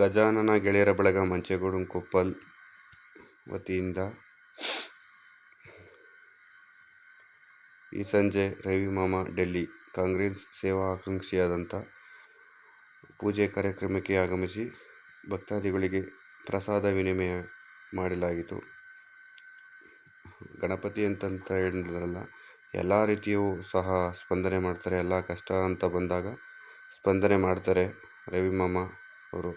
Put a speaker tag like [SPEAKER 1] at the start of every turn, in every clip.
[SPEAKER 1] ಗಜಾನನ ಗೆಳೆಯರ ಬಳಗ ಮಂಚೇಗೌಡ ಕೊಪ್ಪಲ್ ವತಿಯಿಂದ ಈ ಸಂಜೆ ರವಿಮಾಮ ಡೆಲ್ಲಿ ಕಾಂಗ್ರೆಸ್ ಸೇವಾ ಆಕಾಂಕ್ಷಿಯಾದಂಥ ಪೂಜೆ ಕಾರ್ಯಕ್ರಮಕ್ಕೆ ಆಗಮಿಸಿ ಭಕ್ತಾದಿಗಳಿಗೆ ಪ್ರಸಾದ ವಿನಿಮಯ ಮಾಡಲಾಯಿತು ಗಣಪತಿ ಅಂತಂತ ಹೇಳಿದ್ರಲ್ಲ ಎಲ್ಲ ರೀತಿಯೂ ಸಹ ಸ್ಪಂದನೆ ಮಾಡ್ತಾರೆ. ಎಲ್ಲ ಕಷ್ಟ ಅಂತ ಬಂದಾಗ ಸ್ಪಂದನೆ ಮಾಡ್ತಾರೆ ರವಿಮಾಮ ಅವರು.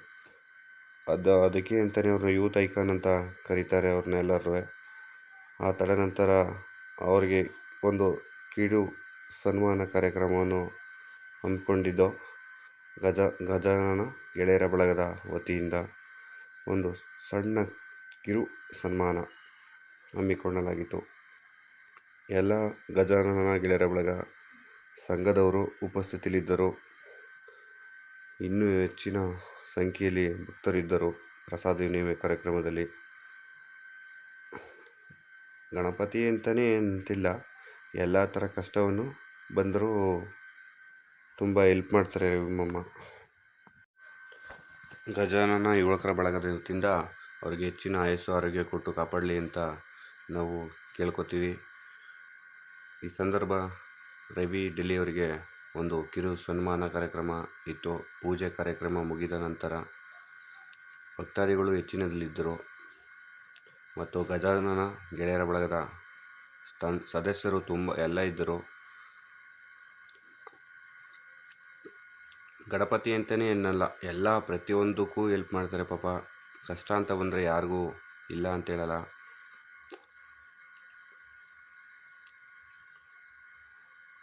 [SPEAKER 1] ಅದು ಅದಕ್ಕೆ ಅಂತಲೇ ಅವ್ರನ್ನ ಯೂತ್ ಐಕಾನ್ ಅಂತ ಕರೀತಾರೆ ಅವ್ರನ್ನೆಲ್ಲರೂ ಆ ತಡನಂತರ ಅವ್ರಿಗೆ ಒಂದು ಕಿಡು ಸನ್ಮಾನ ಕಾರ್ಯಕ್ರಮವನ್ನು ಹಮ್ಮಿಕೊಂಡಿದ್ದು ಗಜ ಗಜಾನನ ಗೆಳೆಯರ ಬಳಗದ ವತಿಯಿಂದ ಒಂದು ಸಣ್ಣ ಕಿರು ಸನ್ಮಾನ ಹಮ್ಮಿಕೊಳ್ಳಲಾಗಿತ್ತು. ಎಲ್ಲ ಗಜಾನನ ಗೆಳೆಯರ ಬಳಗ ಸಂಘದವರು ಉಪಸ್ಥಿತಿಯಲ್ಲಿದ್ದರು. ಇನ್ನೂ ಹೆಚ್ಚಿನ ಸಂಖ್ಯೆಯಲ್ಲಿ ಭಕ್ತರಿದ್ದರು. ಪ್ರಸಾದ ವಿನಿಮಯ ಕಾರ್ಯಕ್ರಮದಲ್ಲಿ ಗಣಪತಿ ಅಂತಲೇ ಅಂತಿಲ್ಲ. ಎಲ್ಲ ಥರ ಕಷ್ಟವನ್ನು ಬಂದರೂ ತುಂಬ ಹೆಲ್ಪ್ ಮಾಡ್ತಾರೆ ಮಮ್ಮ ಗಜಾನನ ಯುವಕರ ಬಳಗದ ವತಿಯಿಂದ ಅವ್ರಿಗೆ ಹೆಚ್ಚಿನ ಆಯಸ್ಸು, ಆರೋಗ್ಯ ಕೊಟ್ಟು ಕಾಪಾಡಲಿ ಅಂತ ನಾವು ಕೇಳ್ಕೊತೀವಿ. ಈ ಸಂದರ್ಭ ರವಿ ಡೆಲ್ಲಿ ಅವರಿಗೆ ಒಂದು ಕಿರು ಸನ್ಮಾನ ಕಾರ್ಯಕ್ರಮ ಇತ್ತು. ಪೂಜೆ ಕಾರ್ಯಕ್ರಮ ಮುಗಿದ ನಂತರ ಭಕ್ತಾದಿಗಳು ಹೆಚ್ಚಿನದಲ್ಲಿದ್ದರು ಮತ್ತು ಗಜಾನನ ಗೆಳೆಯರ ಬಳಗದ ತನ್ ಸದಸ್ಯರು ತುಂಬ, ಎಲ್ಲ ಇದ್ದರು. ಗಣಪತಿ ಅಂತಲೇ ಏನಲ್ಲ ಎಲ್ಲ ಪ್ರತಿಯೊಂದಕ್ಕೂ ಹೆಲ್ಪ್ ಮಾಡ್ತಾರೆ ಪಾಪ. ಕಷ್ಟ ಅಂತ ಬಂದರೆ ಯಾರಿಗೂ ಇಲ್ಲ ಅಂತ ಹೇಳಲ್ಲ.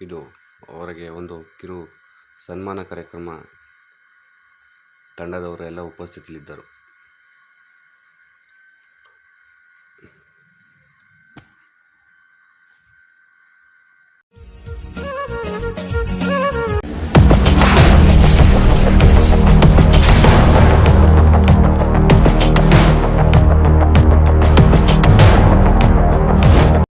[SPEAKER 1] ಇದು ಅವರಿಗೆ ಒಂದು ಕಿರು ಸನ್ಮಾನ ಕಾರ್ಯಕ್ರಮ ತಂಡದವರೆಲ್ಲ ಉಪಸ್ಥಿತಿಯಲ್ಲಿದ್ದರು.